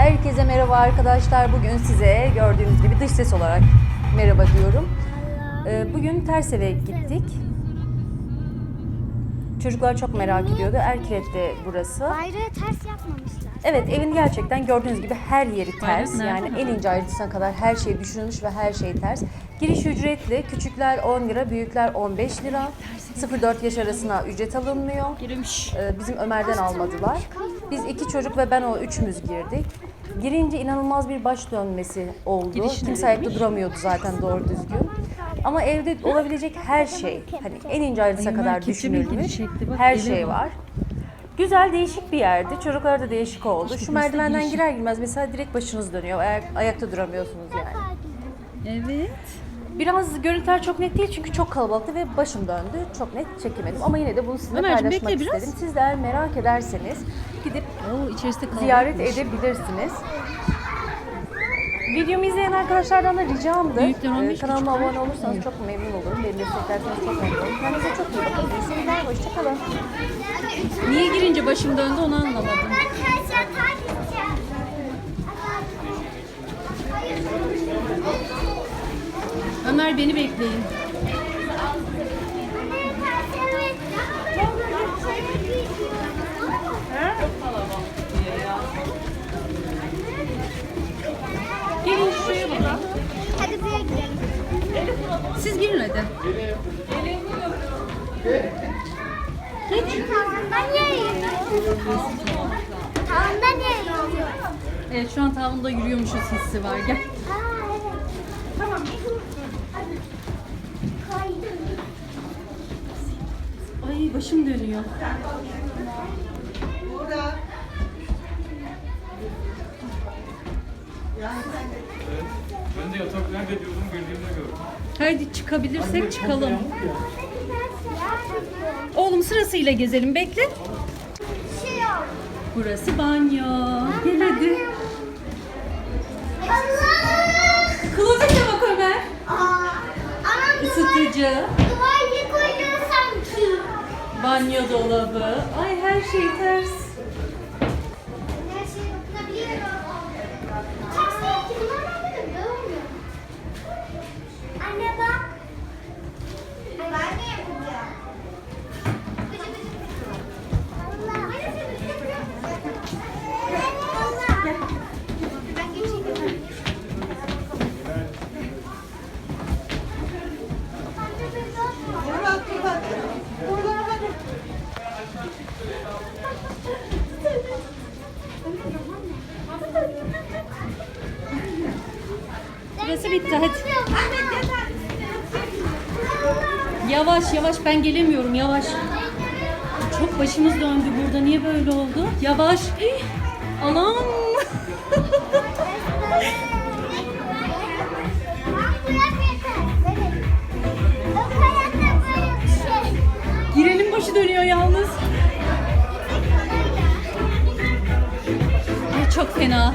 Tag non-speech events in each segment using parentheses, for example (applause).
Herkese merhaba arkadaşlar. Bugün size gördüğünüz gibi dış ses olarak merhaba diyorum. Ee, Bugün ters eve gittik. Çocuklar çok merak ediyordu. Erkilet'te burası. Bayrağı ters yapmamışlar. Evet evin gerçekten gördüğünüz gibi her yeri ters. Yani en ince ayrıntısına kadar her şey düşünülmüş ve her şey ters. Giriş ücretli. Küçükler 10 lira, büyükler 15 lira. 0-4 yaş arasına ücret alınmıyor. Girmiş. Ee, Bizim Ömer'den almadılar. Biz iki çocuk ve ben o üçümüz girdik. Girince inanılmaz bir baş dönmesi oldu. Giriş Kimse ayakta duramıyordu zaten doğru düzgün. Ama evde olabilecek her şey, hani en ince ayrıntısına Ay, kadar düşünülmüş. Her şey var. Güzel, değişik bir yerdi. Çocuklara da değişik oldu. Şu merdivenden girer girmez mesela direkt başınız dönüyor. Ayak, ayakta duramıyorsunuz yani. Evet. Biraz görüntüler çok net değil çünkü çok kalabalıktı ve başım döndü. Çok net çekemedim ama yine de bunu sizinle Ömerciğim, paylaşmak bekle biraz. istedim. Siz de eğer merak ederseniz gidip Oo içerisi de kalabalıkmış. ziyaret edebilirsiniz. Videomu izleyen arkadaşlardan da ricamdı. Büyükler 15, Ee, Kanalıma küçükler abone olursanız çok memnun olurum. Beni desteklerseniz çok memnun olurum. Kendinize çok iyi bakın. İyi seyirler. Hoşçakalın. Niye girince başım döndü onu anlamadım. Ömer beni bekleyin. Gelin şuraya bakın. Hadi buraya gidelim. Siz girin hadi. Tavandan yere yürüyor. Tavandan yürüyor. Evet şu an tavrında yürüyormuşuz hissi var. Gel. Ay başım dönüyor. Ben de yatak nerede diyordum girdiğimde gördüm. Haydi çıkabilirsek çıkalım. Oğlum sırasıyla gezelim bekle. Şey. Burası banyo. Gel hadi. Allah! Klozete bak Ömer. Isıtıcı. Banyo dolabı. Ay her şey ters. Bitti hadi. Yavaş yavaş ben gelemiyorum yavaş. Çok başımız döndü burada. Niye böyle oldu? Yavaş. (gasps) Hih, Anam. (laughs) Girelim başı dönüyor yalnız. Ay çok fena.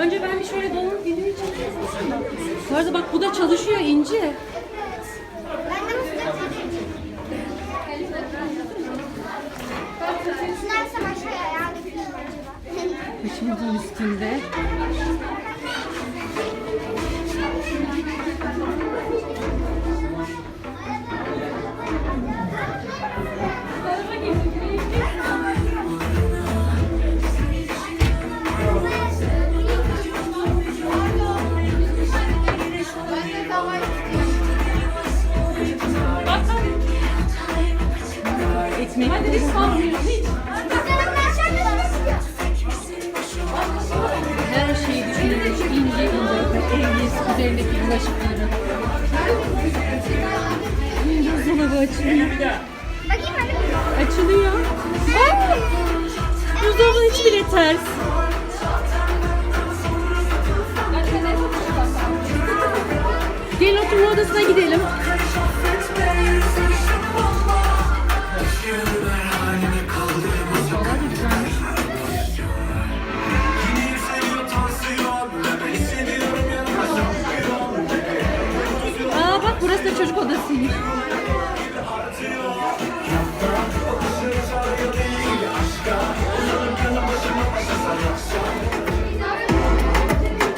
önce. Ben bir şöyle dolanıp videoyu çekeyim. Bu arada bak bu da çalışıyor İnci. Başımızın üstünde. etmek. Hadi biz Her şeyi düşünüyoruz. İnce ince evliyiz. Üzerindeki bulaşıkları. Buzdolabı açılıyor. Bakayım anne. Açılıyor. Aa! Bile ters. Gelin oturma odasına gidelim. Da odasıymış.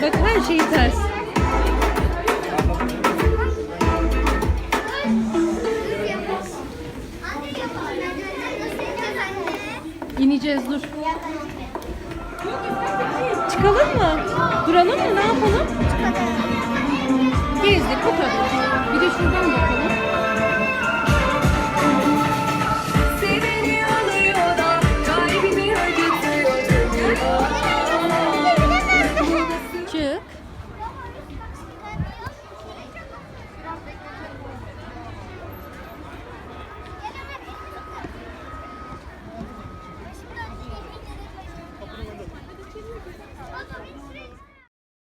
Bak her şey ters. İneceğiz dur. Çıkalım mı? Duralım mı? Ne yapalım? Gezdik bu kadar. Bir de şuradan bak.